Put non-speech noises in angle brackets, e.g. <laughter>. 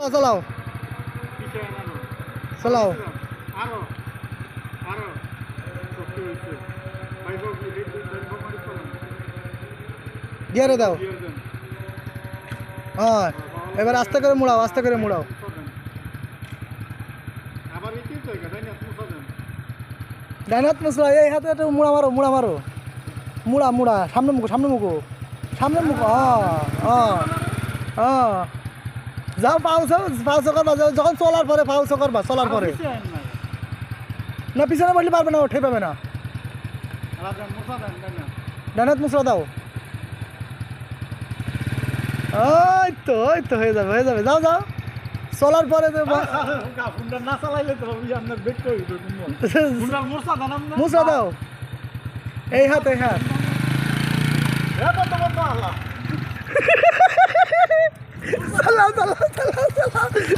চালাও চালাও গিয়ারে দাও। হ্যাঁ এবার আস্তে করে মুড়াও আস্তে করে মুড়াও। ডাইনাত মশলা এই হাতে একটা মুড়া মারো মুড়া মারো। মুড়া মুড়া সামনে মুখো সামনে মুখো। সামনে মুখো হ্যাঁ হ্যাঁ হ্যাঁ। যাও পাউছ পাউছ করবা যখন চলার পরে পাউছ করবা চলার পরে। না পিছনে বললে পারবে না ওঠে পাবে না। রাজা মুসা দেন তাই না। ডাইনাত মশলা দাও। ওই তো ওই তো হয়ে যাবে হয়ে যাবে। যাও যাও। চলার পরে তো বা- ফুন্ডা না চালাইলে তো ওই আপনার বেগ করে দিবে ফুন্ডার <laughs> মুসা দেন আপনি মুসলা দাও। এই হাত এই হাত